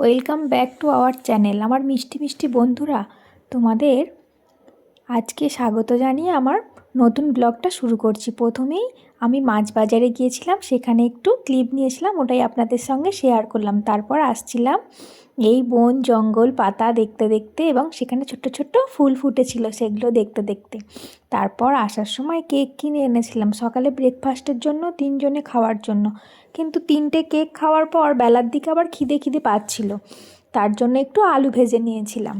Welcome back to our channel আমার মিষ্টি মিষ্টি বন্ধুরা তোমাদের আজকে স্বাগত জানিয়ে আমার নতুন ব্লগটা শুরু করছি। প্রথমেই আমি মাছ বাজারে গিয়েছিলাম, সেখানে একটু ক্লিপ নিয়েছিলাম, ওটাই আপনাদের সঙ্গে শেয়ার করলাম। তারপর আসছিলাম এই বন, জঙ্গল, পাতা দেখতে দেখতে এবং সেখানে ছোট্ট ছোট্ট ফুল ফুটেছিল সেগুলো দেখতে দেখতে। তারপর আসার সময় কেক কিনে এনেছিলাম, সকালে ব্রেকফাস্টের জন্য, তিনজনে খাওয়ার জন্য। কিন্তু তিনটে কেক খাওয়ার পর বেলার দিকে আবার খিদে খিদে পাচ্ছিল, তার জন্য একটু আলু ভেজে নিয়েছিলাম।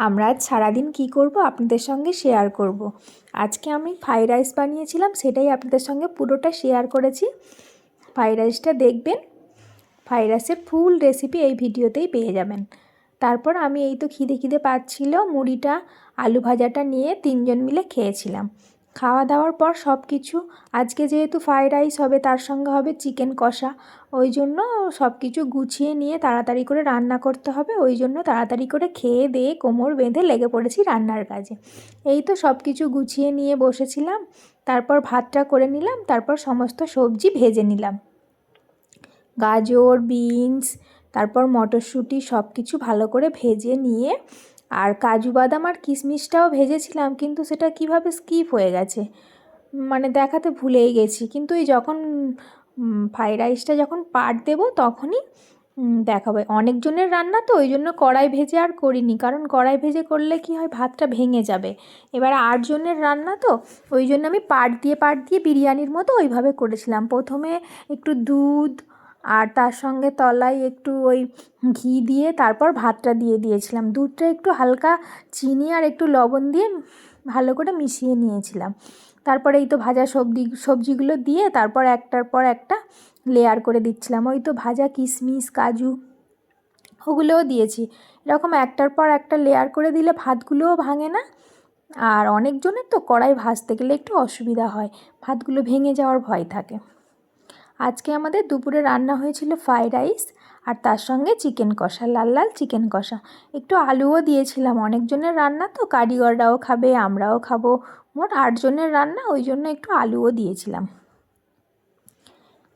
আমরা আজ সারাদিন কী করব আপনাদের সঙ্গে শেয়ার করব। আজকে আমি ফ্রাইড রাইস বানিয়েছিলাম, সেটাই আপনাদের সঙ্গে পুরোটা শেয়ার করেছি। ফ্রাইড রাইসটা দেখবেন ফ্রাইড রাইসের ফুল রেসিপি এই ভিডিওতেই পেয়ে যাবেন। তারপর আমি এই তো খিদে খিদে পাচ্ছিল, মুড়িটা, আলু ভাজাটা নিয়ে তিনজন মিলে খেয়েছিলাম। খাওয়া দাওয়ার পর সব কিছু আজকে যেহেতু ফ্রাইড রাইস হবে, তার সঙ্গে হবে চিকেন কষা। ওই জন্য সব কিছু গুছিয়ে নিয়ে তাড়াতাড়ি করে রান্না করতে হবে। ওই জন্য তাড়াতাড়ি করে খেয়ে দিয়ে কোমর বেঁধে লেগে পড়েছি রান্নার কাজে। এই তো সব কিছু গুছিয়ে নিয়ে বসেছিলাম। তারপর ভাতটা করে নিলাম, তারপর সমস্ত সবজি ভেজে নিলাম। গাজর, বিনস, তারপর মটরশুঁটি সব কিছু ভালো করে ভেজে নিয়ে আর কাজু বাদাম আর কিশমিশটাও ভেজেছিলাম, কিন্তু সেটা কীভাবে স্কিপ হয়ে গেছে? মানে দেখাতে ভুলেই গেছি। কিন্তু এই যখন ফ্রাইড রাইসটা যখন পাট দেবো, তখনই দেখাবে। অনেকজনের রান্না তো, ওই জন্য কড়াই ভেজে আর করিনি। কারণ কড়াই ভেজে করলে কি হয়, ভাতটা ভেঙে যাবে। এবার আটজনের রান্না তো, ওই জন্য আমি পাট দিয়ে পাট দিয়ে বিরিয়ানির মতো ওইভাবে করেছিলাম। প্রথমে একটু দুধ আর তার সঙ্গে তলায় একটু ওই ঘি দিয়ে তারপর ভাতটা দিয়ে দিয়েছিলাম। দুধটা একটু হালকা চিনি আর একটু লবণ দিয়ে ভালো করে মিশিয়ে নিয়েছিলাম। তারপরে এই তো ভাজা সবজি, সবজিগুলো দিয়ে তারপর একটার পর একটা লেয়ার করে দিচ্ছিলাম। ওই তো ভাজা কিশমিশ, কাজু ওগুলোও দিয়েছি। এরকম একটার পর একটা লেয়ার করে দিলে ভাতগুলোও ভাঙে না। আর অনেকজনের তো কড়াই ভাজতে গেলে একটু অসুবিধা হয়। ভাতগুলো ভেঙে যাওয়ার ভয় থাকে। আজকে আমাদের দুপুরে রান্না হয়েছিল ফ্রাইড রাইস আর তার সঙ্গে চিকেন কষা, লাল লাল চিকেন কষা। একটু আলুও দিয়েছিলাম। অনেকজনের রান্না তো কারিগররাও খাবে, আমরাও খাব। মোট আটজনের রান্না, ওই জন্য একটু আলুও দিয়েছিলাম।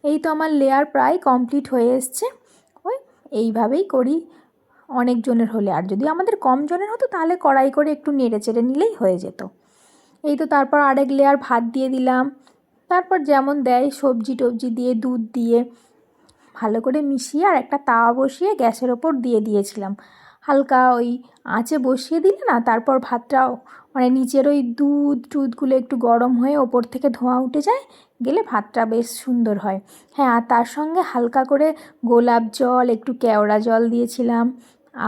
এই তো আমার লেয়ার প্রায় কমপ্লিট হয়ে এসছে। ওই এইভাবেই করি অনেকজনের হলে। আর যদি আমাদের কম জনের হতো, তাহলে কড়াই করে একটু নেড়ে চেড়ে নিলেই হয়ে যেত। এই তো তারপর আরেক লেয়ার ভাত দিয়ে দিলাম। তারপর যেমন দেয় সবজি টবজি দিয়ে দুধ দিয়ে ভালো করে মিশিয়ে আর একটা তাওয়া বসিয়ে গ্যাসের ওপর দিয়ে দিয়েছিলাম। হালকা ওই আঁচে বসিয়ে দিলে না তারপর ভাতটাও মানে নিচের ওই দুধ টুধগুলো একটু গরম হয়ে ওপর থেকে ধোঁয়া উঠে যায়, গেলে ভাতটা বেশ সুন্দর হয়। হ্যাঁ আর তার সঙ্গে হালকা করে গোলাপ জল, একটু কেওড়া জল দিয়েছিলাম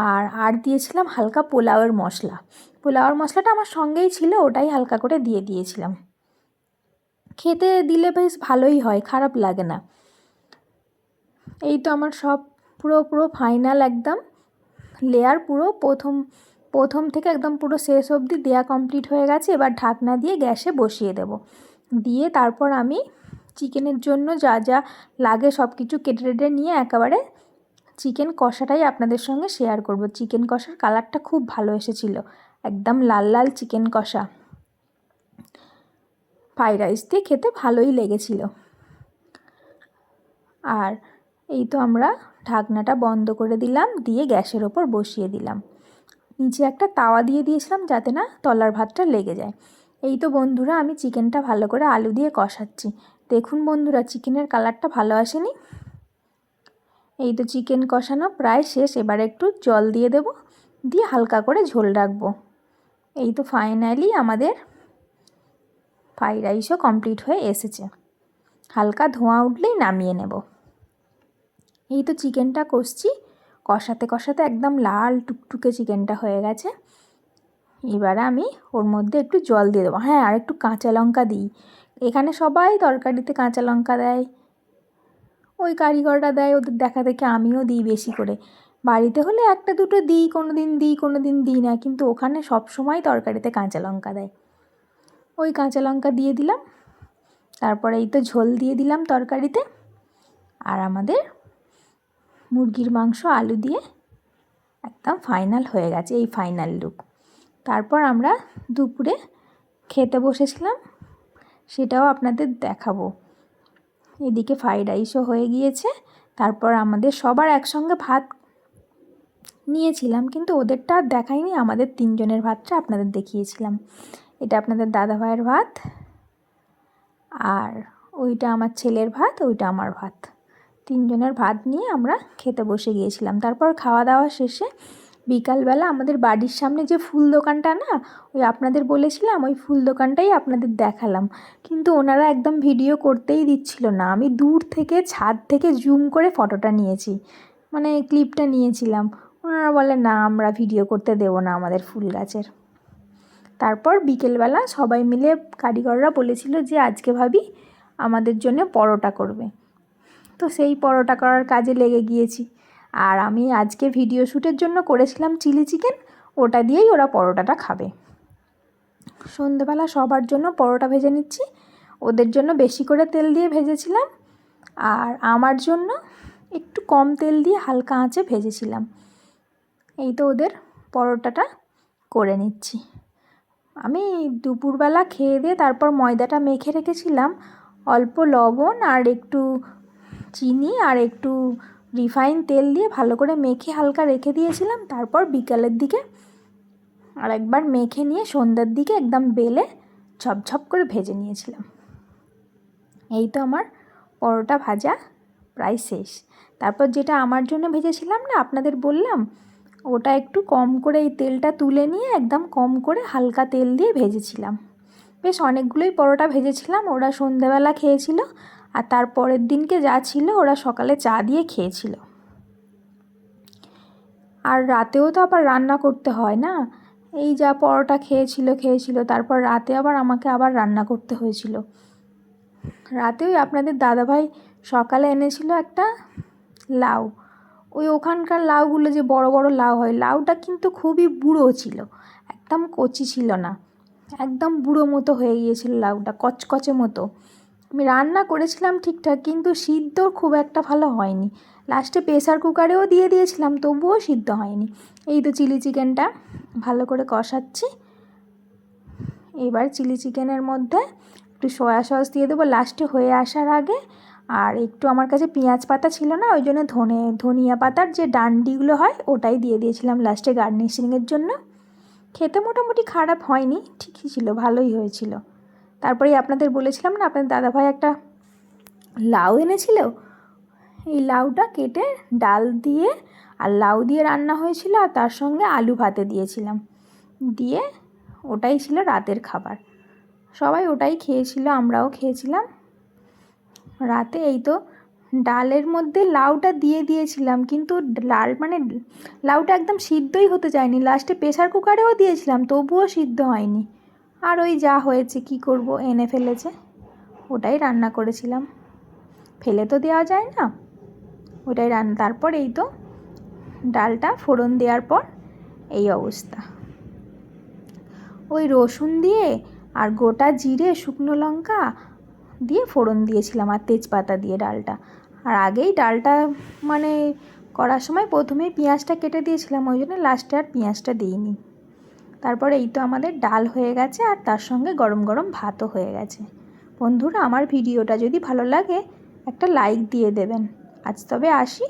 আর আর দিয়েছিলাম হালকা পোলাওয়ের মশলা। পোলাওয়ের মশলাটা আমার সঙ্গেই ছিল, ওটাই হালকা করে দিয়ে দিয়েছিলাম। খেতে দিলে বেশ ভালোই হয়, খারাপ লাগে না। এই তো আমার সব পুরো পুরো ফাইনাল একদম। লেয়ার পুরো প্রথম প্রথম থেকে একদম পুরো শেষ অবধি দেয়া কমপ্লিট হয়ে গেছে। এবার ঢাকনা দিয়ে গ্যাসে বসিয়ে দেব। দিয়ে তারপর আমি চিকেনের জন্য যা যা লাগে সব কিছু কেটে টেটে নিয়ে একেবারে চিকেন কষাটাই আপনাদের সঙ্গে শেয়ার করব। চিকেন কষার কালারটা খুব ভালো এসেছিল। একদম লাল লাল চিকেন কষা। ফ্রাইড রাইস দিয়ে খেতে ভালোই লেগেছিল। আর এই তো আমরা ঢাকনাটা বন্ধ করে দিলাম, দিয়ে গ্যাসের ওপর বসিয়ে দিলাম। নিচে একটা তাওয়া দিয়ে দিয়েছিলাম যাতে না তলার ভাতটা লেগে যায়। এই তো বন্ধুরা, আমি চিকেনটা ভালো করে আলু দিয়ে কষাচ্ছি। দেখুন বন্ধুরা, চিকেনের কালারটা ভালো আসেনি। এই তো চিকেন কষানো প্রায় শেষ, এবার একটু জল দিয়ে দেব, দিয়ে হালকা করে ঝোল রাখব। এই তো ফাইনালি আমাদের ফ্রাইড রাইসও কমপ্লিট হয়ে এসেছে। হালকা ধোঁয়া উঠলেই নামিয়ে নেব। এই তো চিকেনটা কষছি। কষাতে কষাতে একদম লাল টুকটুকে চিকেনটা হয়ে গেছে। এবার আমি ওর মধ্যে একটু জল দিয়ে দেবো। হ্যাঁ আর একটু কাঁচা লঙ্কা দিই। এখানে সবাই তরকারিতে কাঁচা লঙ্কা দেয়। ওই কারিগররা দেয়, ওদের দেখা দেখে আমিও দিই বেশি করে। বাড়িতে হলে একটা দুটো দিই কোনো দিন দিই কোনো দিন দিই না। কিন্তু ওখানে সব সময় তরকারিতে কাঁচা লঙ্কা দেয়। ওই কাঁচা লঙ্কা দিয়ে দিলাম। তারপরে এই তো ঝোল দিয়ে দিলাম তরকারিতে। আর আমাদের মুরগির মাংস, আলু দিয়ে একদম ফাইনাল হয়ে গেছে এই ফাইনাল লুক তারপর আমরা দুপুরে খেতে বসেছিলাম, সেটাও আপনাদের দেখাবো। এদিকে ফ্রাইড রাইসও হয়ে গিয়েছে। তারপর আমাদের সবার একসঙ্গে ভাত নিয়েছিলাম, কিন্তু ওদেরটা আর দেখাইনি, আমাদের তিনজনের ভাতটা আপনাদের দেখিয়েছিলাম। এটা আপনাদের দাদা ভাইয়ের ভাত আর ওইটা আমার ছেলের ভাত, ওইটা আমার ভাত। তিনজনের ভাত নিয়ে আমরা খেতে বসে গিয়েছিলাম। তারপর খাওয়া দাওয়া শেষে বিকালবেলা আমাদের বাড়ির সামনে যে ফুল দোকানটা না, ওই আপনাদের বলেছিলাম, ওই ফুল দোকানটাই আপনাদের দেখালাম। কিন্তু ওনারা একদম ভিডিও করতেই দিচ্ছিল না। আমি দূর থেকে, ছাদ থেকে জুম করে ফটোটা নিয়েছি। মানে ক্লিপটা নিয়েছিলাম। ওনারা বলে, না, আমরা ভিডিও করতে দেবো না আমাদের ফুল গাছের। তারপর বিকেলবেলা সবাই মিলে কারিগররা বলেছিল যে, আজকে ভাবি আমাদের জন্য পরোটা করবে। তো সেই পরোটা করার কাজে লেগে গিয়েছি। আর আমি আজকে ভিডিও শ্যুটের জন্য করেছিলাম চিলি চিকেন, ওটা দিয়েই ওরা পরোটাটা খাবে। সন্ধেবেলা সবার জন্য পরোটা ভেজে নিচ্ছি। ওদের জন্য বেশি করে তেল দিয়ে ভেজেছিলাম। আর আমার জন্য একটু কম তেল দিয়ে হালকা আঁচে ভেজেছিলাম। এই তো ওদের পরোটাটা করে নিচ্ছি। আমি দুপুরবেলা খেয়ে দিয়ে তারপর ময়দাটা মেখে রেখেছিলাম। অল্প লবণ আর একটু চিনি আর একটু রিফাইন তেল দিয়ে ভালো করে মেখে হালকা রেখে দিয়েছিলাম। তারপর বিকালের দিকে আর একবার মেখে নিয়ে সন্ধ্যার দিকে একদম বেলে ঝপঝপ করে ভেজে নিয়েছিলাম। এই তো আমার পরোটা ভাজা প্রায় শেষ। তারপর যেটা আমার জন্য ভেজেছিলাম না, আপনাদের বললাম ওটা একটু কম করে এই তেলটা তুলে নিয়ে একদম কম করে হালকা তেল দিয়ে ভেজেছিলাম। বেশ অনেকগুলোই পরোটা ভেজেছিলাম, ওরা সন্ধেবেলা খেয়েছিল আর তার পরের দিনকে যা ছিল ওরা সকালে চা দিয়ে খেয়েছিল। আর রাতেও তো আবার রান্না করতে হয় না? এই যা পরোটা খেয়েছিল খেয়েছিল, তারপর রাতে আবার আমাকে আবার রান্না করতে হয়েছিল। রাতে ওই আপনাদের দাদাভাই সকালে এনেছিল একটা লাউ। ওই ওখানকার লাউগুলো যে বড় বড় লাউ হয়, লাউটা কিন্তু খুবই বুড়ো ছিল, একদম কচি ছিল না, একদম বুড়ো মতো হয়ে গিয়েছিল লাউটা, কচকচে মতো। আমি রান্না করেছিলাম ঠিকঠাক, কিন্তু সিদ্ধ খুব একটা ভালো হয়নি। লাস্টে প্রেসার কুকারেও দিয়ে দিয়েছিলাম, তবুও সিদ্ধ হয়নি। এই তো চিলি চিকেনটা ভালো করে কষাচ্ছি। এবার চিলি চিকেনের মধ্যে একটু সয়া সস দিয়ে দেবো। লাস্টে হয়ে আসার আগে আর একটু আমার কাছে পেঁয়াজ পাতা ছিল না, ওই জন্য ধনে, ধনিয়া পাতার যে ডান্ডিগুলো হয়, ওটাই দিয়ে দিয়েছিলাম লাস্টে গার্নিশিংয়ের জন্য। খেতে মোটামুটি খারাপ হয়নি, ঠিকই ছিল, ভালোই হয়েছিল। তারপরেই আপনাদের বলেছিলাম না আপনার দাদাভাই একটা লাউ এনেছিল? এই লাউটা কেটে ডাল দিয়ে আর লাউ দিয়ে রান্না হয়েছিল আর তার সঙ্গে আলু ভাতে দিয়েছিলাম। দিয়ে ওটাই ছিল রাতের খাবার। সবাই ওটাই খেয়েছিল, আমরাও খেয়েছিলাম। রাতে এই তো ডালের মধ্যে লাউটা দিয়ে দিয়েছিলাম, কিন্তু লাল মানে লাউটা একদম সিদ্ধই হতে চায়নি লাস্টে প্রেশার কুকারেও দিয়েছিলাম, তবুও সিদ্ধ হয়নি। আর ওই যা হয়েছে, কি করব? এনে ফেলেছে। ওটাই রান্না করেছিলাম। ফেলে তো দেওয়া যায় না। ওটাই রান্না তারপর এই তো ডালটা ফোড়ন দেওয়ার পর এই অবস্থা। ওই রসুন দিয়ে আর গোটা জিরে, শুকনো লঙ্কা দিয়ে ফোড়ন দিয়েছিলাম আর তেজপাতা দিয়ে ডালটা। আর আগেই ডালটা মানে করার সময় প্রথমেই পেঁয়াজটা কেটে দিয়েছিলাম, ওই জন্য লাস্টে আর পেঁয়াজটা দিইনি। তারপরে এই তো আমাদের ডাল হয়ে গেছে আর তার সঙ্গে গরম গরম ভাতও হয়ে গেছে। বন্ধুরা, আমার ভিডিওটা যদি ভালো লাগে একটা লাইক দিয়ে দেবেন। আজ তবে আসি।